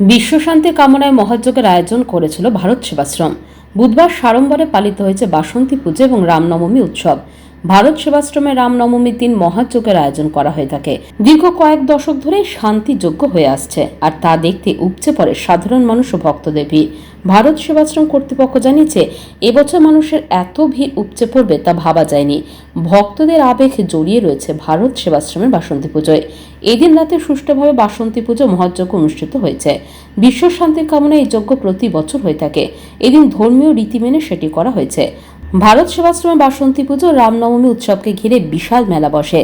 বিশ্বশান্তি কামনায় মহাযজ্ঞের আয়োজন করেছিল ভারত সেবাশ্রম। বুধবার সাড়ম্বরে পালিত হয়েছে বাসন্তী পুজো এবং রামনবমী উৎসব। ভারত সেবাশ্রমে রামনবমীর দিন মহাযজ্ঞের আয়োজন করা হয়ে থাকে। দীর্ঘ কয়েক দশক ধরে শান্তিযোগ্য হয়ে আসছে, আর তা দেখতে উপচে পড়ে সাধারণ মানুষ ও ভক্তদের ভিড়। ভারত সেবাশ্রম কর্তৃপক্ষ জানিয়েছে, এবছর মানুষের এত ভিড় উপচে পড়বে তা ভাবা যায়নি। ভক্তদের আবেগ জড়িয়ে রয়েছে ভারত সেবাশ্রমের বাসন্তী পুজোয়। এদিন রাতে সুষ্ঠুভাবে বাসন্তী পুজো মহাযজ্ঞ অনুষ্ঠিত হয়েছে। বিশ্ব শান্তির কামনায় এই যজ্ঞ প্রতি বছর হয়ে থাকে। এদিন ধর্মীয় রীতি মেনে সেটি করা হয়েছে। ভারত সেবাশ্রমে বাসন্তী পুজো রামনবমী উৎসবকে ঘিরে বিশাল মেলা বসে।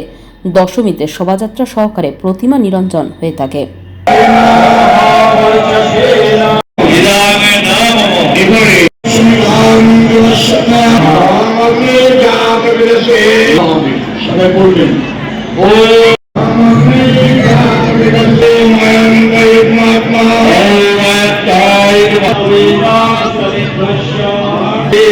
দশমীতে শোভাযাত্রা সহকারে প্রতিমা নিরঞ্জন হয়ে থাকে।